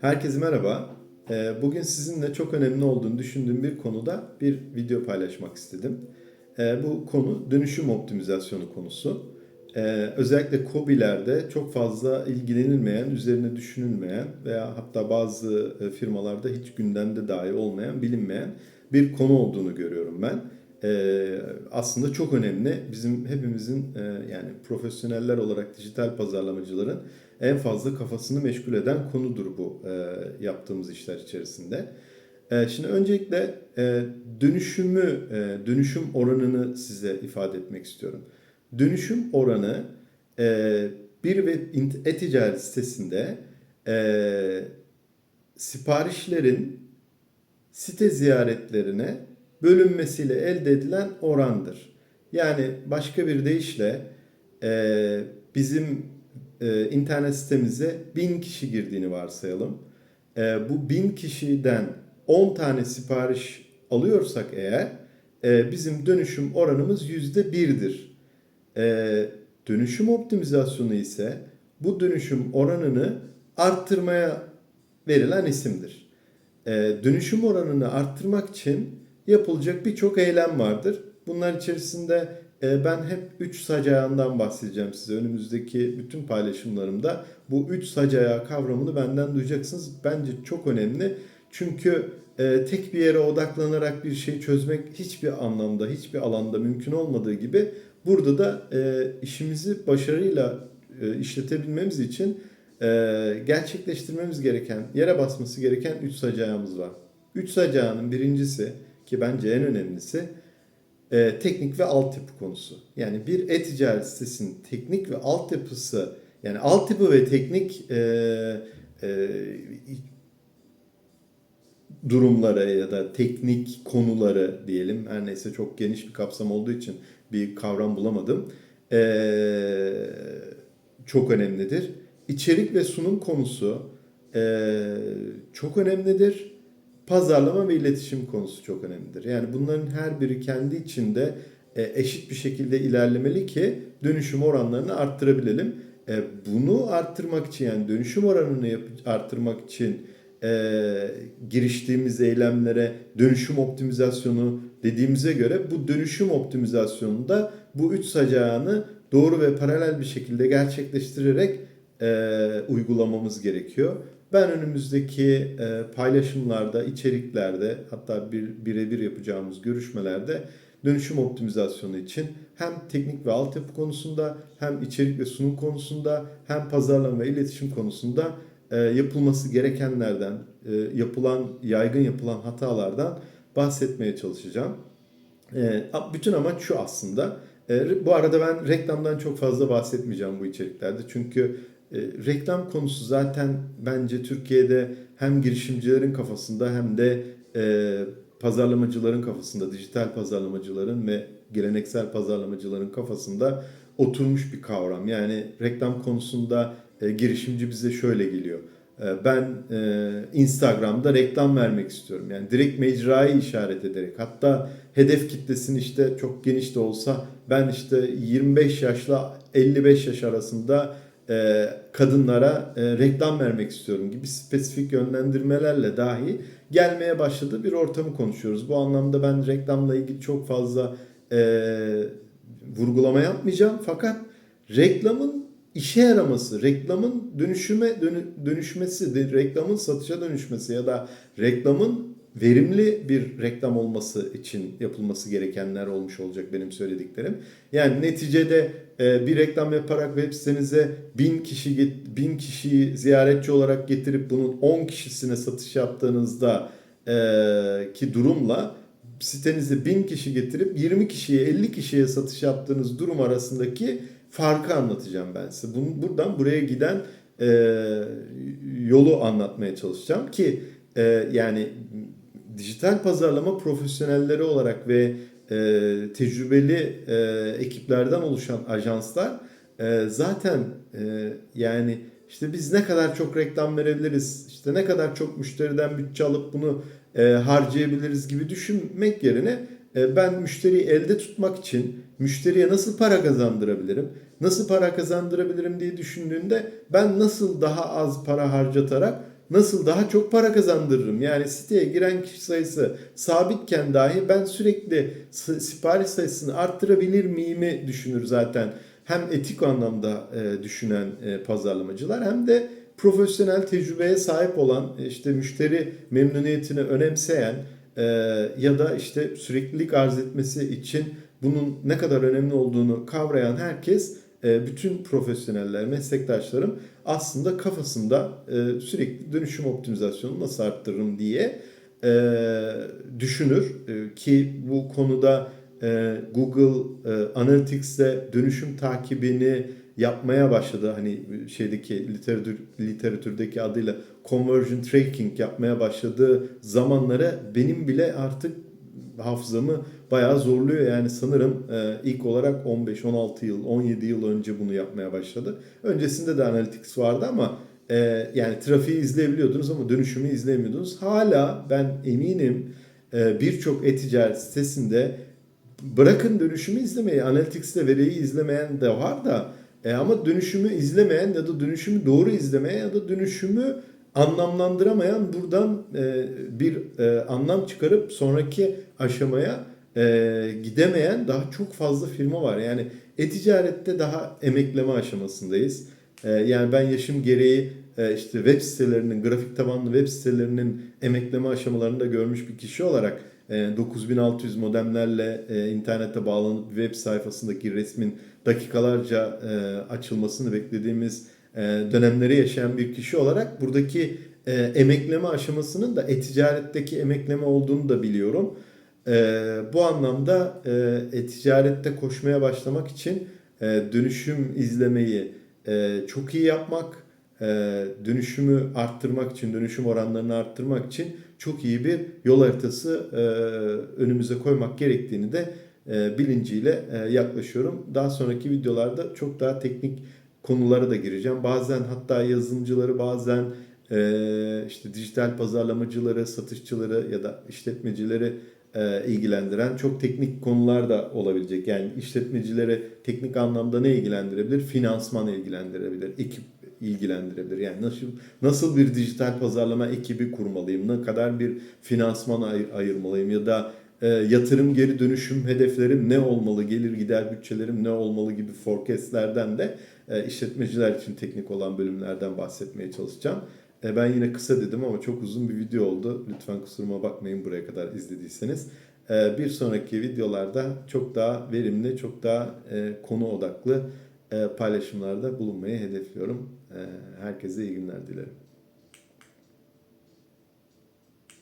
Herkese merhaba. Ee, Bugün sizinle çok önemli olduğunu düşündüğüm bir konuda bir video paylaşmak istedim. Ee, Bu konu dönüşüm optimizasyonu konusu. Ee, Özellikle KOBİ'lerde çok fazla ilgilenilmeyen, üzerine düşünülmeyen veya hatta bazı e, firmalarda hiç gündemde dahi olmayan, bilinmeyen bir konu olduğunu görüyorum ben. Aslında çok önemli. Bizim hepimizin e, yani profesyoneller olarak dijital pazarlamacıların en fazla kafasını meşgul eden konudur bu e, yaptığımız işler içerisinde. E, şimdi öncelikle e, dönüşümü, e, dönüşüm oranını size ifade etmek istiyorum. Dönüşüm oranı e, bir ve e-ticaret sitesinde e, siparişlerin site ziyaretlerine bölünmesiyle elde edilen orandır. Yani başka bir deyişle e, bizim e, internet sitemize 1000 kişi girdiğini varsayalım. E, bu 1000 kişiden 10 tane sipariş alıyorsak eğer e, bizim dönüşüm oranımız %1'dir. E, dönüşüm optimizasyonu ise bu dönüşüm oranını arttırmaya verilen isimdir. E, dönüşüm oranını arttırmak için yapılacak birçok eylem vardır. Bunlar içerisinde ben hep 3 sac ayağından bahsedeceğim size. Önümüzdeki bütün paylaşımlarımda bu 3 sac ayağı kavramını benden duyacaksınız. Bence çok önemli. Çünkü e, tek bir yere odaklanarak bir şey çözmek hiçbir anlamda, hiçbir alanda mümkün olmadığı gibi burada da e, işimizi başarıyla e, işletebilmemiz için gerçekleştirmemiz gereken, yere basması gereken 3 sac ayağımız var. 3 sac ayağının birincisi ki bence en önemlisi e, teknik ve altyapı konusu. Yani bir e-ticaret sitesinin teknik ve altyapısı yani altyapı ve teknik e, e, durumlara ya da teknik konuları diyelim her neyse çok geniş bir kapsam olduğu için bir kavram bulamadım. E, çok önemlidir. İçerik ve sunum konusu e, çok önemlidir pazarlama ve iletişim konusu çok önemlidir. Yani bunların her biri kendi içinde e, eşit bir şekilde ilerlemeli ki dönüşüm oranlarını arttırabilelim. E, Bunu arttırmak için yani dönüşüm oranını arttırmak için e, giriştiğimiz eylemlere dönüşüm optimizasyonu dediğimize göre bu dönüşüm optimizasyonunda bu üç sacağını doğru ve paralel bir şekilde gerçekleştirerek uygulamamız gerekiyor. Ben önümüzdeki e, paylaşımlarda, içeriklerde hatta bir birebir yapacağımız görüşmelerde dönüşüm optimizasyonu için hem teknik ve altyapı konusunda hem içerik ve sunum konusunda hem pazarlama ve iletişim konusunda e, yapılması gerekenlerden, e, yapılan yaygın yapılan hatalardan bahsetmeye çalışacağım. E, bütün amaç şu aslında. E, bu arada ben reklamdan çok fazla bahsetmeyeceğim bu içeriklerde. Çünkü e, reklam konusu zaten bence Türkiye'de hem girişimcilerin kafasında hem de e, pazarlamacıların kafasında, dijital pazarlamacıların ve geleneksel pazarlamacıların kafasında oturmuş bir kavram. Yani reklam konusunda e, girişimci bize şöyle geliyor. E, ben e, Instagram'da reklam vermek istiyorum. Yani direkt mecrayı işaret ederek hatta hedef kitlesini işte çok geniş de olsa ben işte 25 yaşla 55 yaş arasında e, kadınlara e, reklam vermek istiyorum gibi spesifik yönlendirmelerle dahi gelmeye başladığı bir ortamı konuşuyoruz. Bu anlamda ben reklamla ilgili çok fazla e, vurgulama yapmayacağım. Fakat reklamın işe yaraması, reklamın dönüşüme dönü- dönüşmesi, reklamın satışa dönüşmesi ya da reklamın verimli bir reklam olması için yapılması gerekenler olmuş olacak benim söylediklerim. Yani neticede e, bir reklam yaparak web sitenize bin kişi get- bin kişiyi ziyaretçi olarak getirip bunun 10 kişisine satış yaptığınızda e, ki durumla sitenize 1000 kişi getirip 20 kişiye 50 kişiye satış yaptığınız durum arasındaki farkı anlatacağım ben size. Bunu, buradan buraya giden e, yolu anlatmaya çalışacağım ki e, yani dijital pazarlama profesyonelleri olarak ve e, tecrübeli e, ekiplerden oluşan ajanslar e, zaten e, yani işte biz ne kadar çok reklam verebiliriz, işte ne kadar çok müşteriden bütçe alıp bunu e, harcayabiliriz gibi düşünmek yerine e, ben müşteriyi elde tutmak için müşteriye nasıl para kazandırabilirim, nasıl para kazandırabilirim diye düşündüğünde ben nasıl daha az para harcatarak nasıl daha çok para kazandırırım? Yani siteye giren kişi sayısı sabitken dahi ben sürekli sipariş sayısını arttırabilir miyimi düşünür zaten. Hem etik anlamda e, düşünen e, pazarlamacılar hem de profesyonel tecrübeye sahip olan e, işte müşteri memnuniyetini önemseyen ya da işte süreklilik arz etmesi için bunun ne kadar önemli olduğunu kavrayan herkes bütün profesyoneller, meslektaşlarım aslında kafasında e, sürekli dönüşüm optimizasyonu nasıl arttırırım diye e, düşünür E, ki bu konuda e, Google e, Analytics'te dönüşüm takibini yapmaya başladı. Hani şeydeki literatür, literatürdeki adıyla conversion tracking yapmaya başladığı zamanlara benim bile artık hafızamı bayağı zorluyor. Yani sanırım e, ilk olarak 15-16 yıl, 17 yıl önce bunu yapmaya başladı. Öncesinde de Analytics vardı ama e, yani trafiği izleyebiliyordunuz ama dönüşümü izleyemiyordunuz. Hala ben eminim e, birçok e-ticaret sitesinde bırakın dönüşümü izlemeyi, Analytics'te veriyi izlemeyen de var da e, ama dönüşümü izlemeyen ya da dönüşümü doğru izlemeyen ya da dönüşümü anlamlandıramayan buradan e, bir e, anlam çıkarıp sonraki aşamaya e, gidemeyen daha çok fazla firma var. Yani e-ticarette daha emekleme aşamasındayız. E, yani ben yaşım gereği e, işte web sitelerinin, grafik tabanlı web sitelerinin emekleme aşamalarında görmüş bir kişi olarak e, 9600 modemlerle e, internete bağlanıp web sayfasındaki resmin dakikalarca e, açılmasını beklediğimiz dönemleri yaşayan bir kişi olarak buradaki e, emekleme aşamasının da e-ticaretteki emekleme olduğunu da biliyorum. E, bu anlamda e, e-ticarette koşmaya başlamak için e, dönüşüm izlemeyi e, çok iyi yapmak, e, dönüşümü arttırmak için, dönüşüm oranlarını arttırmak için çok iyi bir yol haritası e, önümüze koymak gerektiğini de e, bilinciyle e, yaklaşıyorum. Daha sonraki videolarda çok daha teknik konulara da gireceğim. Bazen hatta yazılımcıları, bazen e, işte dijital pazarlamacıları, satışçıları ya da işletmecileri e, ilgilendiren çok teknik konular da olabilecek. Yani işletmecileri teknik anlamda ne ilgilendirebilir? Finansman ilgilendirebilir, ekip ilgilendirebilir. Yani nasıl nasıl bir dijital pazarlama ekibi kurmalıyım? Ne kadar bir finansman ay- ayırmalıyım ya da e, yatırım geri dönüşüm hedeflerim ne olmalı? Gelir gider bütçelerim ne olmalı gibi forecastlerden de e, işletmeciler için teknik olan bölümlerden bahsetmeye çalışacağım. E, ben yine kısa dedim ama çok uzun bir video oldu. Lütfen kusuruma bakmayın buraya kadar izlediyseniz. E, bir sonraki videolarda çok daha verimli, çok daha e, konu odaklı paylaşımlarda bulunmayı hedefliyorum. Herkese iyi günler dilerim.